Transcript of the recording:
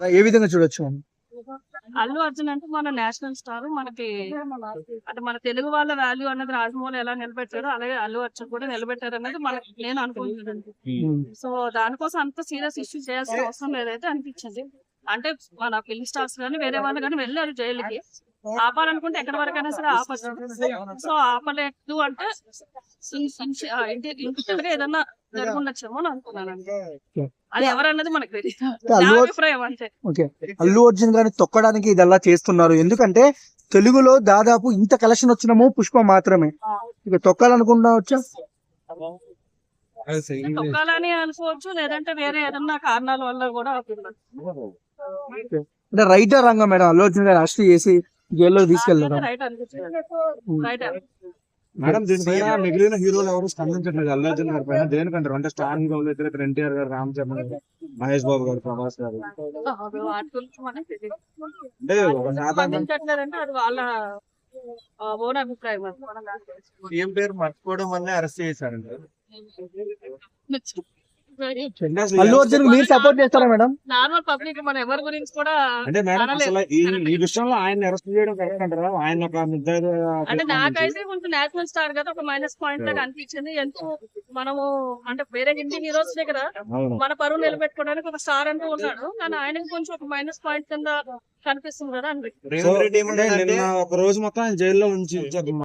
ఏ విధంగా చూడొచ్చు మనం? అల్లు అర్జున్ అంటే మన నేషనల్ స్టార్ మనకి అంటే మన తెలుగు వాళ్ళ వాల్యూ అన్నది రాజమౌళి ఎలా నిలబెట్టారో అలాగే అల్లు అర్జున్ కూడా నిలబెట్టారు అనేది మనకి నేను అనుకుంటున్నాను. ఉమ్. సో దానికోసం అంత సీరియస్ ఇష్యూ చేయాల్సిన అవసరం లేదైతే అనిపించింది. అంటే మన ఫిల్మ్ స్టార్స్ కానీ వేరే వాళ్ళు కానీ వెళ్ళారు జైలుకి. ఆపాలనుకుంటే ఎక్కడి వరకైనా సరే ఆపచ్చు. సో ఆపలేదు అంటే ఇంటి ఏదన్నా జరుగుండొచ్చేమో అని అనుకున్నాను. అది ఎవరన్నది మనకు తెలియదు. అల్లు అర్జున్- అభిప్రాయం అంతే. ఓకే అల్లు అర్జున్ గారిని తొక్కడానికి ఇదల్లా చేస్తున్నారు. ఎందుకంటే తెలుగులో దాదాపు ఇంత కలెక్షన్ వచ్చినము పుష్ప మాత్రమే. ఇక తొక్కాలనుకుంటా వచ్చా? తొక్కాలని అనుకోవచ్చు లేదంటే వేరే ఏదన్నా కారణాల వల్ల కూడా అంటే రైటర్ రంగం మేడం అల్లు అర్జున్ గారు అరెస్ట్ చేసి అనిపించింది రైట్ మేడం దీనిపైన మిగిలిన హీరోలు ఎవరు స్పందించట్లేదు. అల్లు అర్జున్ గారి పైన దేనికంటారు అంటే స్టార్టింగ్లో ఇద్దరు ఇక్కడ ఎన్టీఆర్ గారు రామ్ చరణ్ గారు మహేష్ బాబు గారు ప్రభాస్ గారు. అంటే ఒక శాతం. ఏం పేరు మర్చిపోవడం వల్లే అరెస్ట్ చేశారండి. అల్లు అర్జున్ మీరు సపోర్ట్ చేస్తారా మేడం? నార్మల్ పబ్లిక్ మన ఎవరి గురించి కూడా అంటే మేడం. అసలు ఈ ఈ విషయంలో ఆయన అరెస్ట్ చేయడం కరెక్ట్ అంటారా? ఆయన ఒక అంటే నాకైతే కొంచెం నేషనల్ స్టార్ కదా ఒక మైనస్ పాయింట్ లాగా అనిపించింది. ఎంతో మనము అంటే వేరే హిందీ హీరోస్ దగ్గర అవును. మన పరువు నిలబెట్టుకోవడానికి ఒక స్టార్ అంటూ ఉన్నాడు. కానీ ఆయనకి కొంచెం ఒక మైనస్ పాయింట్ కింద కనిపిస్తుంది కదా ఒక రోజు మొత్తం జైల్లో ఉంచి